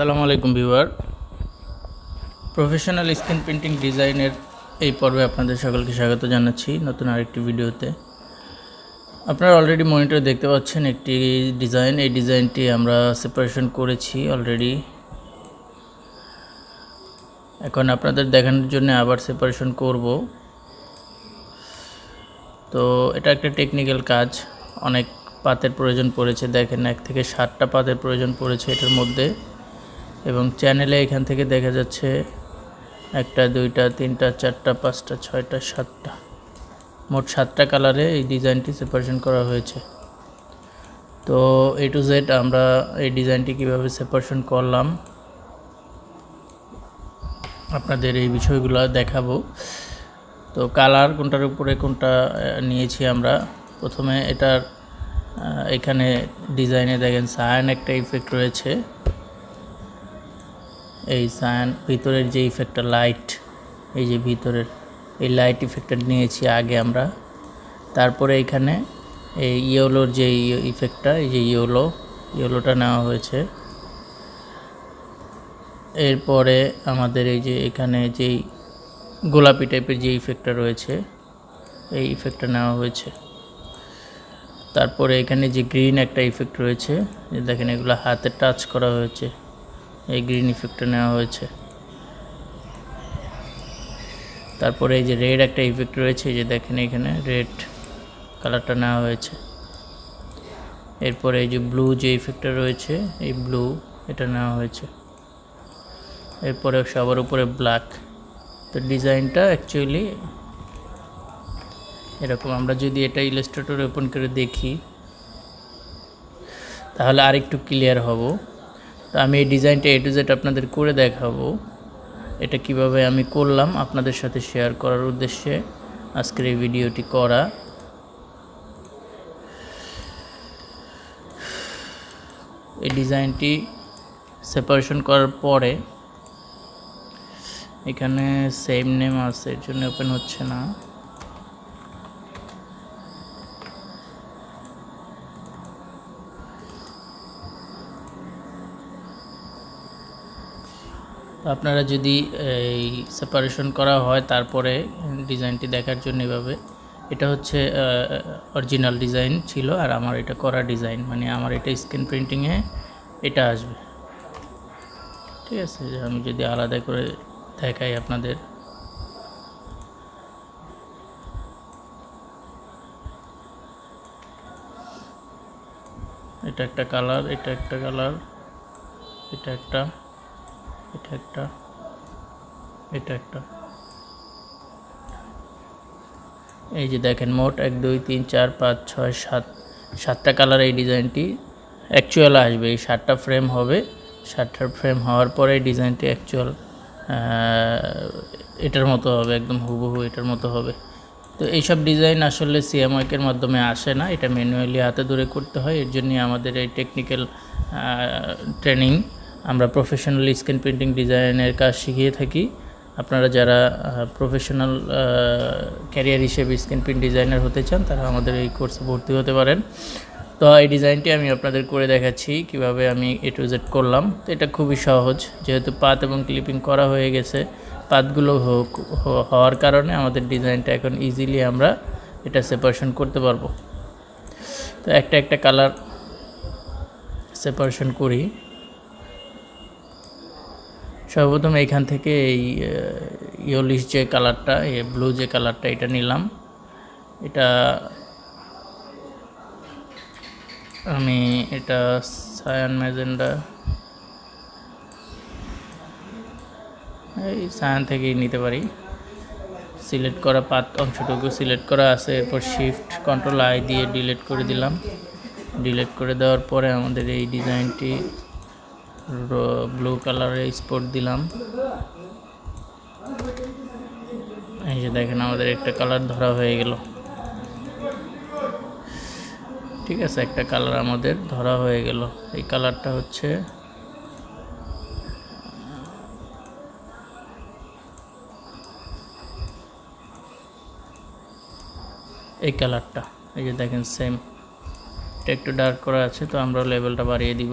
আসসালামু আলাইকুম viewer. Professional screen printing ডিজাইনের এই পর্বে আপনাদের সকলকে স্বাগত জানাচ্ছি নতুন আরেকটি ভিডিওতে। আপনারা অলরেডি মনিটরে দেখতে পাচ্ছেন একটি ডিজাইন এই ডিজাইনটি আমরা সেপারেশন করেছি অলরেডি এখন আপনাদের দেখানোর জন্য আবার সেপারেশন করব। তো এটা একটা টেকনিক্যাল কাজ। অনেক পাতের প্রয়োজন পড়েছে। দেখেন, এক থেকে সাতটা পাতের প্রয়োজন পড়েছে এটার মধ্যে। এবং চ্যানেলে এখান থেকে দেখা যাচ্ছে একটা, দুইটা, তিনটা, চারটা, পাঁচটা, ছয়টা, সাতটা। মোট সাতটা কালারে এই ডিজাইনটি সেপারেশন করা হয়েছে। তো এ টু জেড আমরা এই ডিজাইনটি কীভাবে সেপারেশন করলাম, আপনাদের এই বিষয়গুলো দেখাবো। তো কালার কোনটার উপরে কোনটা নিয়েছি আমরা। প্রথমে এটার এখানে ডিজাইনে দেখেন সায়ান একটা ইফেক্ট রয়েছে। এই সায়ান ভিতরের যে ইফেক্টটা লাইট এই যে ভিতরের এই লাইট ইফেক্টটা নিয়েছি আগে আমরা। তারপরে এখানে এই ইয়েলোর যে ইফেক্টটা এই যে ইয়েলো ইয়েলোটা নেওয়া হয়েছে। এরপরে আমাদের এই যে এখানে যেই গোলাপি টাইপের যে ইফেক্টটা রয়েছে, এই ইফেক্টটা নেওয়া হয়েছে। তারপরে এখানে যে গ্রিন একটা ইফেক্ট রয়েছে, দেখেন এগুলো হাতে টাচ করা হয়েছে। এই গ্রিন ইফেক্টটা নেওয়া হয়েছে। তারপরে এই যে রেড একটা ইফেক্ট রয়েছে, এই যে দেখেন এখানে রেড কালারটা নেওয়া হয়েছে। এরপরে এই যে ব্লু যে ইফেক্টটা রয়েছে, এই ব্লু এটা নেওয়া হয়েছে। এরপরে সবার উপরে ব্ল্যাক তো ডিজাইনটা অ্যাকচুয়ালি এরকম। আমরা যদি এটা ইলাস্ট্রেটর ওপেন করে দেখি, তাহলে আরেকটু ক্লিয়ার হব। তো আমি এই ডিজাইনটা এ টু জেড আপনাদের করে দেখাবো। এটা কীভাবে আমি করলাম আপনাদের সাথে শেয়ার করার উদ্দেশ্যে আজকের এই ভিডিওটি করা। এই ডিজাইনটি সেপারেশন করার পরে এখানে সেম নেম আছে, এর জন্য ওপেন হচ্ছে না। আপনারা যদি এই সেপারেশন করা হয় তারপরে ডিজাইনটি দেখার জন্য এভাবে। এটা হচ্ছে অরিজিনাল ডিজাইন ছিল আর আমার এটা করা ডিজাইন মানে আমার এটা স্ক্রিন প্রিন্টিংয়ে এটা আসবে। ঠিক আছে, আমি যদি আলাদা করে দেখাই আপনাদের। এটা একটা কালার এটা একটা কালার এটা একটা। এটা একটা এটা একটা। এই যে দেখেন, মোট এক, দুই, তিন, চার, পাঁচ, ছয়, সাত, সাতটা কালার এই ডিজাইনটি অ্যাকচুয়াল আসবে। এই সাতটা ফ্রেম হবে। সাতটা ফ্রেম হওয়ার পরে এই ডিজাইনটি অ্যাকচুয়াল এটার মতো হবে, একদম হুবহু এটার মতো হবে। তো এইসব ডিজাইন আসলে সিএমওয়াইকের মাধ্যমে আসে না। এটা ম্যানুয়ালি হাতে ধরে করতে হয়। এর জন্যই আমাদের এই টেকনিক্যাল ট্রেনিং আমরা প্রফেশনাল স্ক্রিন প্রিন্টিং ডিজাইনের কাজ শিখিয়ে থাকি। আপনারা যারা প্রফেশনাল ক্যারিয়ার হিসেবে স্ক্রিন প্রিন্ট ডিজাইনার হতে চান, তারা আমাদের এই কোর্সে ভর্তি হতে পারেন। তো এই ডিজাইনটি আমি আপনাদের করে দেখাচ্ছি, কীভাবে আমি এ টু জেড করলাম। তো এটা খুবই সহজ, যেহেতু পাত এবং ক্লিপিং করা হয়ে গেছে, পাতগুলো হওয়ার কারণে আমাদের ডিজাইনটা এখন ইজিলি আমরা এটা সেপারেশন করতে পারব। তো একটা একটা কালার সেপারেশন করি। সর্বপ্রথম এখান থেকে এই ইয়োলিশ যে কালারটা এই ব্লু যে কালারটা, এটা নিলাম। এটা আমি, এটা সায়ান ম্যাজেন্ডা। এই সায়ান থেকেই নিতে পারি। সিলেক্ট করা পাত অংশটুকু সিলেক্ট করা আছে। এরপর শিফট কন্ট্রোল আই দিয়ে ডিলেট করে দিলাম। ডিলেট করে দেওয়ার পরে আমাদের এই ডিজাইনটি ব্লু কালারে স্পট দিলাম। এই যে দেখেন, আমাদের একটা কালার ধরা হয়ে গেল। ঠিক আছে, একটা কালার আমাদের ধরা হয়ে গেল। এই কালারটা হচ্ছে এই কালারটা এই যে দেখেন সেম এটা একটু ডার্ক করা আছে, তো আমরা লেভেলটা বাড়িয়ে দিব।